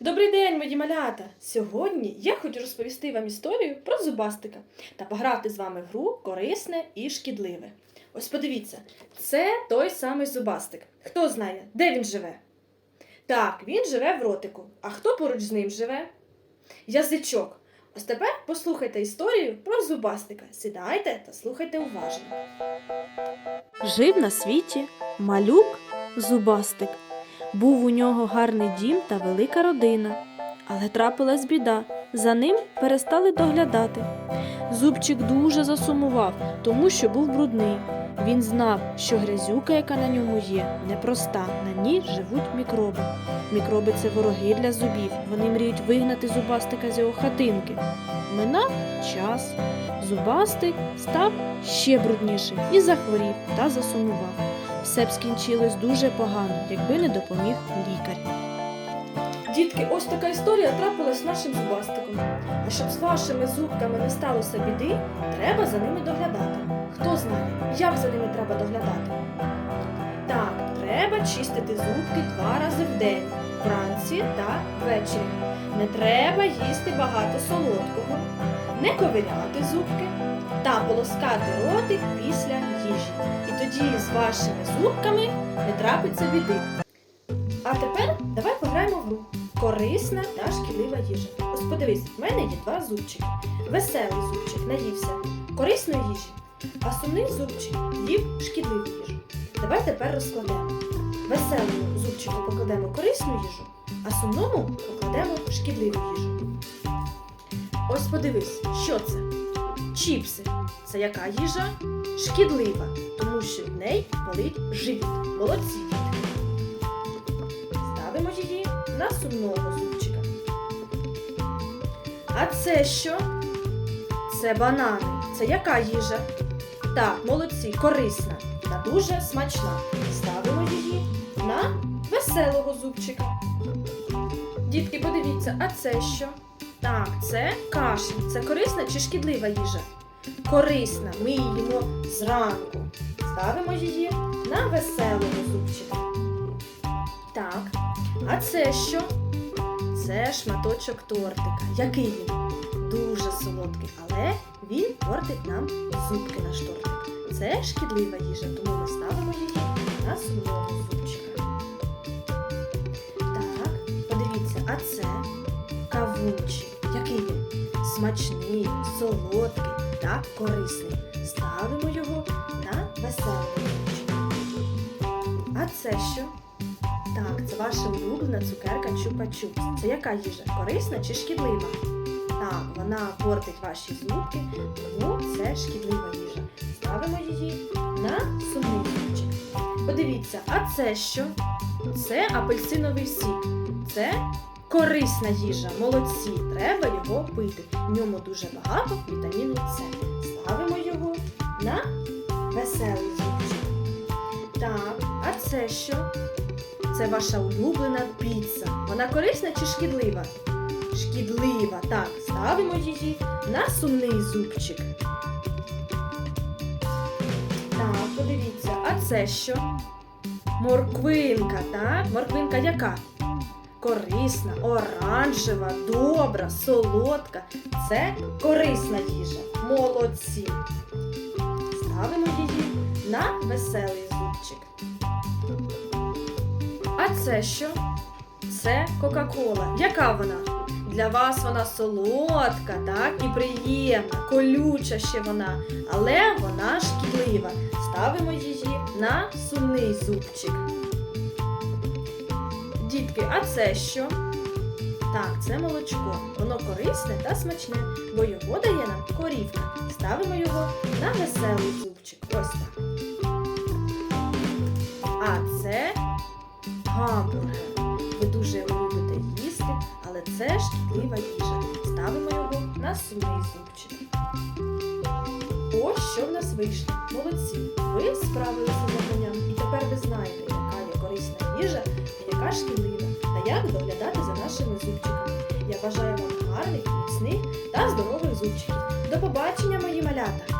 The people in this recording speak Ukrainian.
Добрий день, мої малята! Сьогодні я хочу розповісти вам історію про зубастика та пограти з вами в гру корисне і шкідливе. Ось подивіться, це той самий зубастик. Хто знає, де він живе? Так, він живе в ротику. А хто поруч з ним живе? Язичок. Ось тепер послухайте історію про зубастика. Сідайте та слухайте уважно. Жив на світі малюк зубастик. Був у нього гарний дім та велика родина. Але трапилась біда. За ним перестали доглядати. Зубчик дуже засумував, тому що був брудний. Він знав, що грязюка, яка на ньому є, непроста. На ній живуть мікроби. Мікроби це вороги для зубів. Вони мріють вигнати зубастика з його хатинки. Минав час. Зубастик став ще бруднішим і захворів та засумував. Все б скінчилось дуже погано, якби не допоміг лікар. Дітки, ось така історія трапилась з нашим зубастиком. А щоб з вашими зубками не сталося біди, треба за ними доглядати. Хто знає, як за ними треба доглядати? Так, треба чистити зубки два рази в день, вранці та ввечері. Не треба їсти багато солодкого, не ковиряти зубки та полоскати ротик після їжі. І тоді з вашими зубками не трапиться біди. А тепер давай пограємо в гру. Корисна та шкідлива їжа. Ось подивись, в мене є два зубчики. Веселий зубчик наївся корисної їжі, а сумний зубчик їв шкідливу їжу. Давай тепер розкладемо. Веселому зубчику покладемо корисну їжу, а сумному покладемо шкідливу їжу. Ось подивись, що це? Чіпси. Це яка їжа? Шкідлива, тому що в неї болить живіт. Молодці. Ставимо її на сумного зубчика. А це що? Це банани. Це яка їжа? Так, молодці, корисна та дуже смачна. Ставимо її веселого зубчика. Дітки, подивіться, а це що? Так, це каша. Це корисна чи шкідлива їжа? Корисна. Ми їмо зранку. Ставимо її на веселого зубчика. Так, а це що? Це шматочок тортика. Який він? Дуже солодкий, але він портить нам зубки наш тортик. Це шкідлива їжа, тому ми ставимо її на сумного кавунчик. Який він? Смачний, солодкий та корисний. Ставимо його на веселий зубчик. А це що? Так, це ваша улюблена цукерка чупа-чупс. Це яка їжа? Корисна чи шкідлива? Так, вона портить ваші зубки, тому це шкідлива їжа. Ставимо її на сумний зубчик. Подивіться, а це що? Це апельсиновий сік. Це корисна їжа. Молодці. Треба його пити. В ньому дуже багато вітаміну С. Ставимо його на веселий зубчик. Так, а це що? Це ваша улюблена піца. Вона корисна чи шкідлива? Шкідлива. Так, ставимо її на сумний зубчик. Так, подивіться, а це що? Морквинка, так? Морквинка яка? Корисна, оранжева, добра, солодка. Це корисна їжа. Молодці. Ставимо її на веселий зубчик. А це що? Це Кока-Кола. Яка вона? Для вас вона солодка, так, і приємна, колюча ще вона, але вона шкідлива. Ставимо її на сумний зубчик. Дітки, а це що? Так, це молочко. Воно корисне та смачне, бо його дає нам корівка. Ставимо його на веселий зубчик. Ось так. А це гамбургер. Ви дуже любите їсти, але це шкідлива їжа. Ставимо його на сумний зубчик. Ось що в нас вийшло. Молодці. Ви справилися з завданням. І тепер ви знаєте, яка є корисна їжа, яка шкідлива та як доглядати за нашими зубчиками. Я бажаю вам гарних, міцних та здорових зубчиків. До побачення, мої малята!